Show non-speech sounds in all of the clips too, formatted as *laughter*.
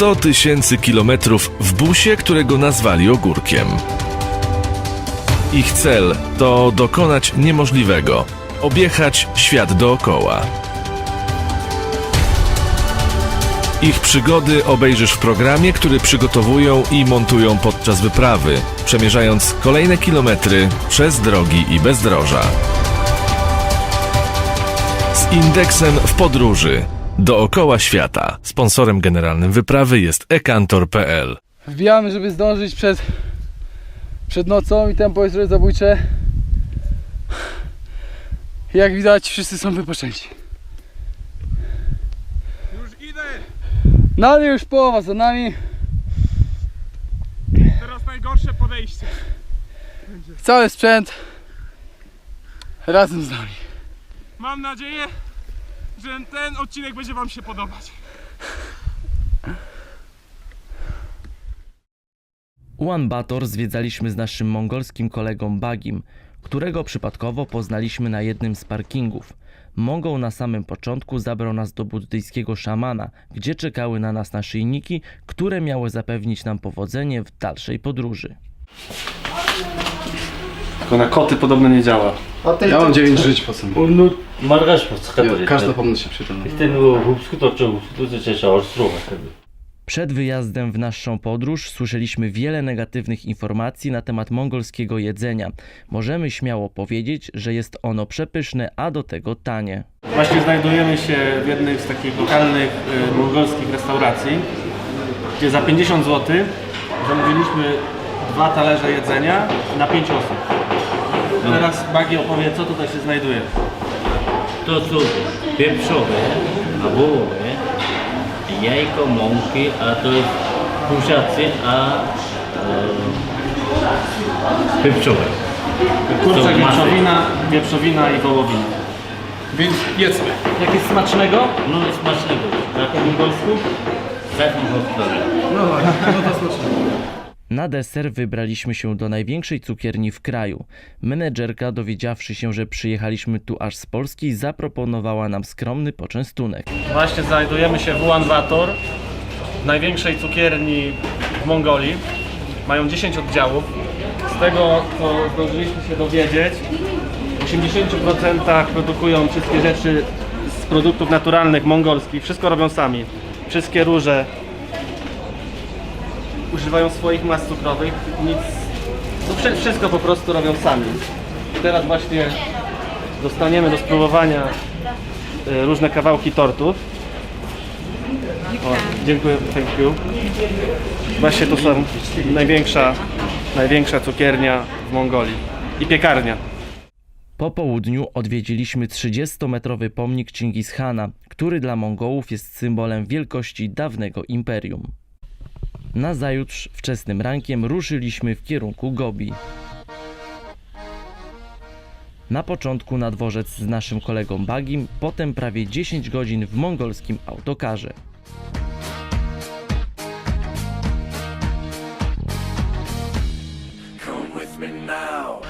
100 tysięcy kilometrów w busie, którego nazwali ogórkiem. Ich cel to dokonać niemożliwego objechać świat dookoła. Ich przygody obejrzysz w programie, który przygotowują i montują podczas wyprawy, przemierzając kolejne kilometry przez drogi i bezdroża. Z indeksem w podróży dookoła świata. Sponsorem generalnym wyprawy jest ekantor.pl. Wbijamy, żeby zdążyć przed, przed nocą i tempo jest trochę zabójcze. Jak widać, wszyscy są wypoczęci. Już idę! No ale już połowa za nami. Teraz najgorsze podejście. Cały sprzęt razem z nami. Mam nadzieję, że ten odcinek będzie Wam się podobać. Ulan Bator zwiedzaliśmy z naszym mongolskim kolegą Bagim, którego przypadkowo poznaliśmy na jednym z parkingów. Mongol na samym początku zabrał nas do buddyjskiego szamana, gdzie czekały na nas naszyjniki, które miały zapewnić nam powodzenie w dalszej podróży. Tylko na koty podobno nie działa. A ty, Ja mam 9 żyć po sobie. Ну, моргаш просто хотели. Każda pomoc się przyda. Ten głupski to czy głupski to czy trzeba ostrować. Przed wyjazdem w naszą podróż słyszeliśmy wiele negatywnych informacji na temat mongolskiego jedzenia. Możemy śmiało powiedzieć, że jest ono przepyszne, a do tego tanie. Właśnie znajdujemy się w jednej z takich lokalnych y, mongolskich restauracji, gdzie za 50 zł zamówiliśmy dwa talerze jedzenia na 5 osób. Teraz Bagi opowie, co tutaj się znajduje. To są pieprzowe, a wołowe, jajko, mąki, a to jest kurczacy, a e, pieprzowe. Kurczak, masy. wieprzowina, wieprzowina i wołowina. Więc jedzmy. Jakieś smacznego? No i smacznego. Tak po mongolsku? Tak po mongolsku. Na deser wybraliśmy się do największej cukierni w kraju. Menedżerka, dowiedziawszy się, że przyjechaliśmy tu aż z Polski, zaproponowała nam skromny poczęstunek. Właśnie znajdujemy się w Ulan Bator, największej cukierni w Mongolii. Mają 10 oddziałów. Z tego, co zdążyliśmy się dowiedzieć, w 80% produkują wszystkie rzeczy z produktów naturalnych mongolskich. Wszystko robią sami. Wszystkie róże używają swoich mas cukrowych. Nic, no wszy- wszystko po prostu robią sami. Teraz właśnie dostaniemy do spróbowania y, różne kawałki tortów. O, dziękuję, thank you. Właśnie to są największa, największa cukiernia w Mongolii i piekarnia. Po południu odwiedziliśmy 30-metrowy pomnik Chingishana, który dla Mongołów jest symbolem wielkości dawnego imperium. Nazajutrz wczesnym rankiem ruszyliśmy w kierunku Gobi. Na początku na dworzec z naszym kolegą Bagim, potem prawie 10 godzin w mongolskim autokarze. Come with me now.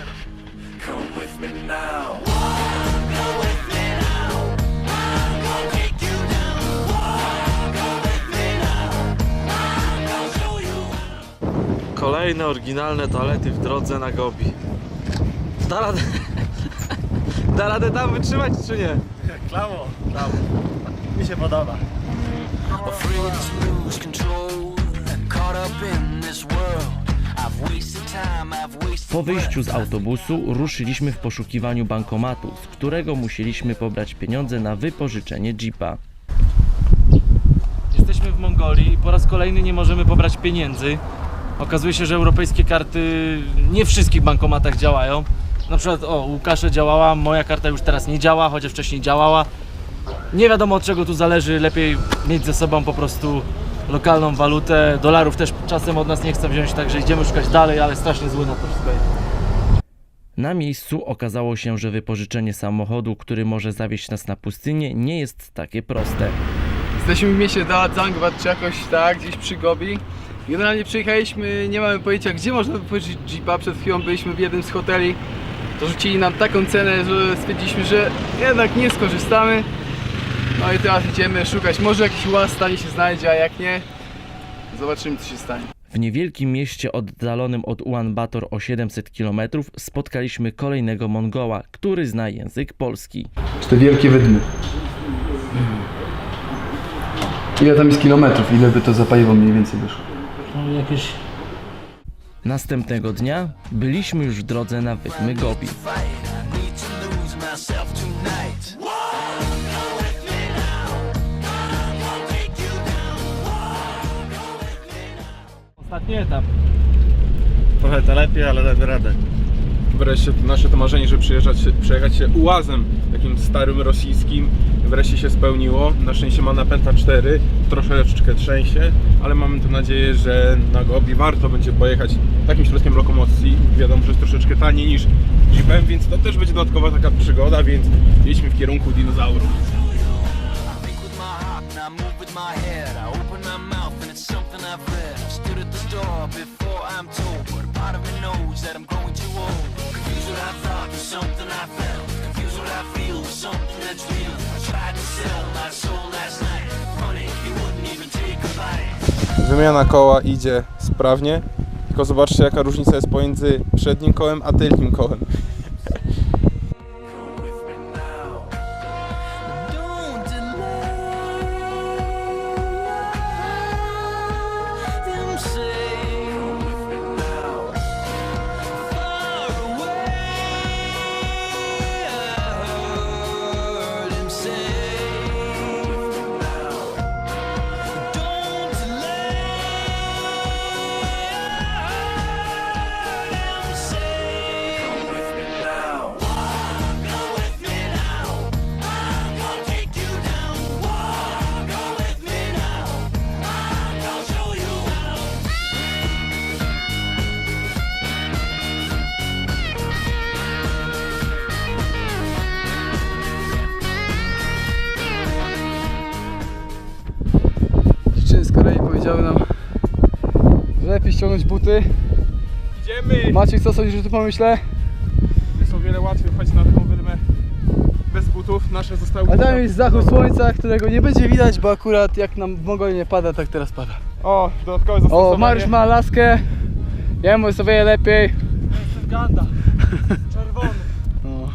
Come with me now. Kolejne oryginalne toalety w drodze na Gobi. Da radę, *laughs* da radę tam wytrzymać czy nie? Klawo, klawo. Mi się podoba. Po wyjściu z autobusu ruszyliśmy w poszukiwaniu bankomatu, z którego musieliśmy pobrać pieniądze na wypożyczenie jeepa. Jesteśmy w Mongolii i po raz kolejny nie możemy pobrać pieniędzy. Okazuje się, że europejskie karty nie w wszystkich bankomatach działają. Na przykład, o, u Łukasza działała, moja karta już teraz nie działa, chociaż wcześniej działała. Nie wiadomo od czego tu zależy, lepiej mieć ze sobą po prostu lokalną walutę. Dolarów też czasem od nas nie chcą wziąć, także idziemy szukać dalej, ale strasznie zły na to wszystko jest. Na miejscu okazało się, że wypożyczenie samochodu, który może zawieźć nas na pustynię, nie jest takie proste. Jesteśmy w mieście Daladzangbat czy jakoś tak, gdzieś przy Gobi. Generalnie przyjechaliśmy, nie mamy pojęcia gdzie można wypożyczyć jeepa. Przed chwilą byliśmy w jednym z hoteli. To rzucili nam taką cenę, że stwierdziliśmy, że jednak nie skorzystamy. No i teraz idziemy szukać, może jakiś łaz stanie się znajdzie, a jak nie, Zobaczymy co się stanie. W niewielkim mieście oddalonym od Ulan Bator o 700 km spotkaliśmy kolejnego Mongoła, który zna język polski. Czy te wielkie wydmy? Ile tam jest kilometrów? Ile by to za paliwo mniej więcej wyszło? Następnego dnia byliśmy już w drodze na Wydmy Gobi. Ostatni etap. Trochę to lepiej, ale damy radę. Wreszcie to nasze to marzenie, żeby przejechać się ułazem takim starym rosyjskim wreszcie się spełniło. Na szczęście ma napęta 4, troszeczkę trzęsie, ale mamy tu nadzieję, że na Gobi warto będzie pojechać takim środkiem lokomocji. Wiadomo, że jest troszeczkę taniej niż Jeepem, więc to też będzie dodatkowa taka przygoda, więc jedźmy w kierunku dinozaurów. I before I'm told, Wymiana koła idzie sprawnie, tylko zobaczcie jaka różnica jest pomiędzy przednim kołem a tylnym kołem. Buty. Idziemy! Maciek, co sądzisz, że tu pomyślę? Jest o wiele łatwiej wchodzić na taką wydmę bez butów. Nasze zostały A tam jest zachód słońca, którego nie będzie widać, bo akurat jak nam w Mongolii nie pada, tak teraz pada. O, dodatkowe zastosowanie. O, Mariusz ma laskę, jemu jest o wiele lepiej. Ganda. Czerwony. No.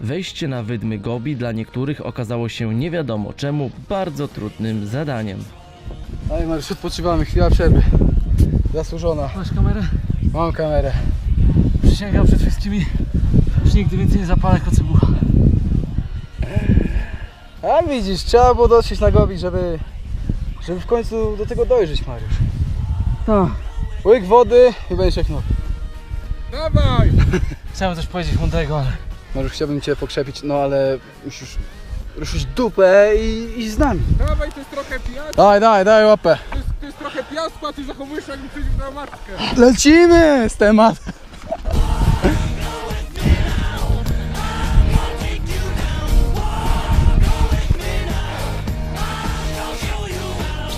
Wejście na Wydmy Gobi dla niektórych okazało się nie wiadomo czemu bardzo trudnym zadaniem. Daj Mariusz, odpoczywamy, chwila przerwy. Zasłużona. Masz kamerę? Mam kamerę. Przysięgam przed wszystkimi, że nigdy więcej nie zapalę kocybucha. A widzisz, trzeba było dotrzeć na Gobi, żeby, żeby w końcu do tego dojrzeć, Mariusz. Tak. Łyk wody i będziesz jak nowy. Dawaj! *laughs* Chciałem coś powiedzieć mądrego, ale Mariusz, chciałbym Cię pokrzepić, no ale musisz ruszyć dupę i iść z nami. Dawaj, to jest trochę piasku, Daj, daj, daj łapę. Piasku, a ty zachowujesz jakby coś na matkę. Lecimy z tematem.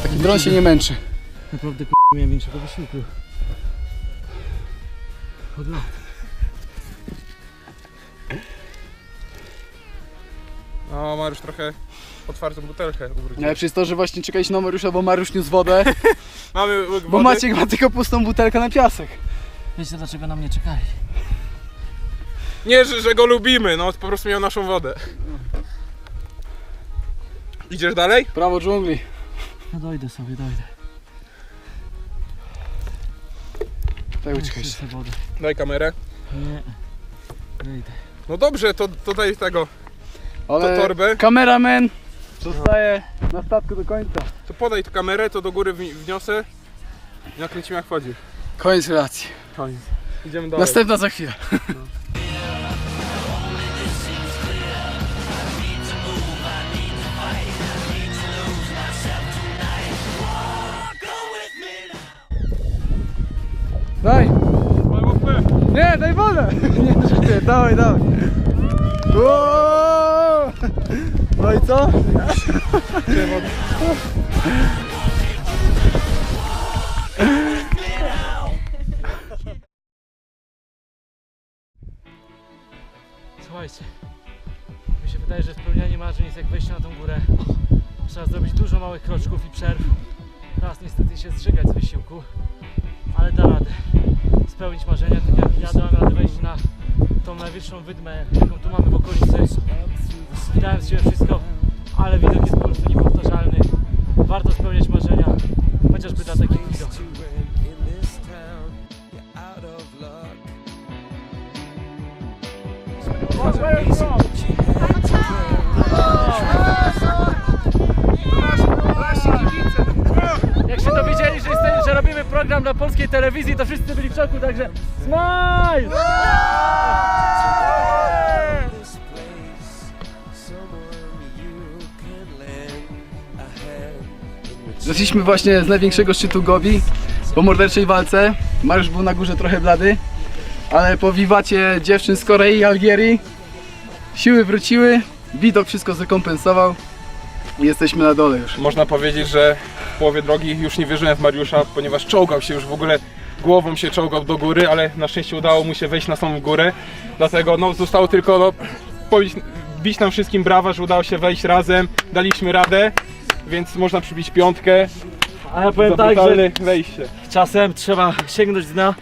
Taki dron się nie męczy. naprawdę k***, miałem większego wysiłku. Od lat. No, Mariusz trochę otwartą butelkę ubrudził. Najlepsze jest to, że właśnie czekaliśmy na Mariusza, bo Mariusz niósł wodę, *laughs* Mamy łyk bo wody. Maciek ma tylko pustą butelkę na piasek. Wiecie dlaczego na mnie czekali? Nie, że, że go lubimy, no po prostu miał naszą wodę. Idziesz dalej? Prawo dżungli. No dojdę sobie, dojdę. Tak uciekaj się. Chcę wody. Daj kamerę. Nie. Dojdę. No dobrze, to, to daj tego. Ale To torbę? kameramen zostaje na statku do końca. To podaj tu kamerę, to do góry wni- wniosę. Nakręcimy jak wchodzi. Koniec relacji. Koniec. Idziemy dalej. Następna za chwilę. Daj! Dawaj. Nie, daj wodę! *laughs* Nie, żartuję, dawaj, dawaj. Uuu! No i co? Słuchajcie, mi się wydaje, że spełnianie marzeń jest jak wejście na tą górę. Trzeba zrobić dużo małych kroczków i przerw, raz niestety się zżygać z wysiłku, ale da radę spełnić marzenia. Tak jak ja dałem radę wejść na tą najwyższą wydmę, jaką tu mamy w okolicy. Dałem z siebie wszystko, ale widok jest po prostu niepowtarzalny. Warto spełniać marzenia, chociażby dla takich widoków. Jak się dowiedzieli, że, jeste- że robimy program dla polskiej telewizji, to wszyscy byli w szoku, także smile! Zeszliśmy właśnie z największego szczytu Gobi po morderczej walce. Mariusz był na górze trochę blady, ale po wiwacie dziewczyn z Korei i Algierii siły wróciły, widok wszystko zrekompensował jesteśmy na dole już. Można powiedzieć, że w połowie drogi już nie wierzyłem w Mariusza, ponieważ czołgał się już w ogóle głową się czołgał do góry, ale na szczęście udało mu się wejść na samą górę. Dlatego no, zostało tylko no, powiedzieć, bić nam wszystkim brawa, że udało się wejść razem, daliśmy radę, więc można przybić piątkę A ja powiem tak, że wejście. czasem trzeba sięgnąć dna,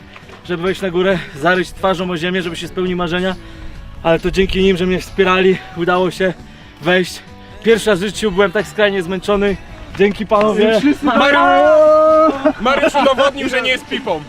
żeby wejść na górę, zaryć twarzą o ziemię, żeby się spełniły marzenia. Ale to dzięki nim, że mnie wspierali, udało się wejść. Pierwszy raz w życiu byłem tak skrajnie zmęczony. Dzięki panowie. Mariusz, Mariusz udowodnił, że nie jest pipą.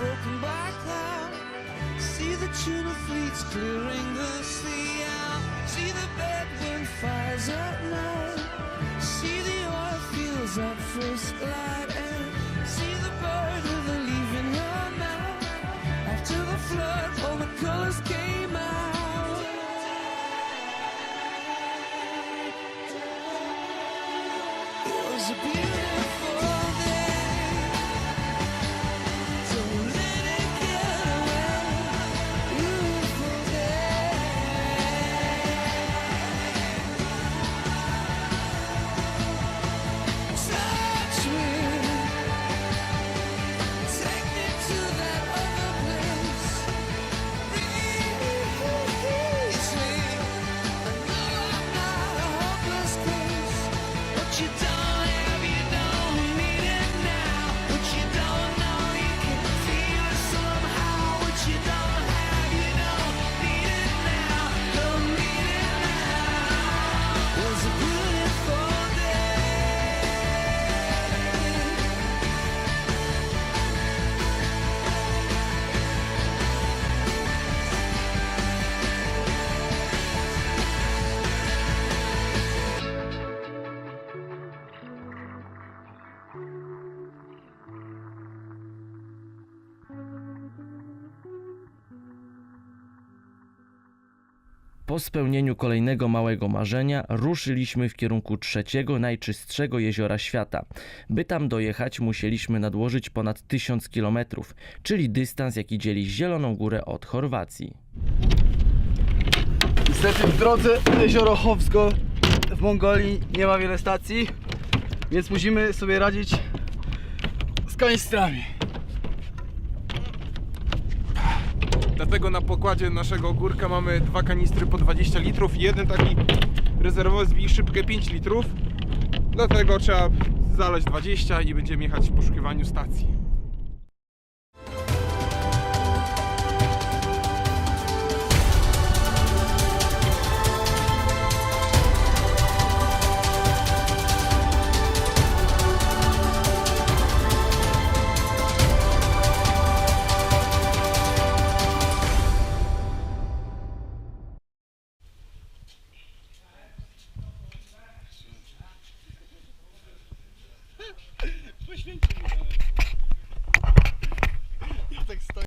Broken by cloud. See the tuna fleets clearing the sea out. See the bedroom fires at night. See the oil fields at first light. And see the bird with a leaf in her mouth. After the flood, all the colors came out. It was a beautiful Po spełnieniu kolejnego małego marzenia ruszyliśmy w kierunku trzeciego najczystszego jeziora świata. By tam dojechać, musieliśmy nadłożyć ponad 1000 km, czyli dystans, jaki dzieli Zieloną Górę od Chorwacji. Niestety w drodze jezioro Chowsko w Mongolii nie ma wiele stacji, więc musimy sobie radzić z kanistrami. Dlatego na pokładzie naszego górka mamy dwa kanistry po 20 litrów i jeden taki rezerwowy zbij szybkę 5 litrów. Dlatego trzeba zalać 20 i będziemy jechać w poszukiwaniu stacji.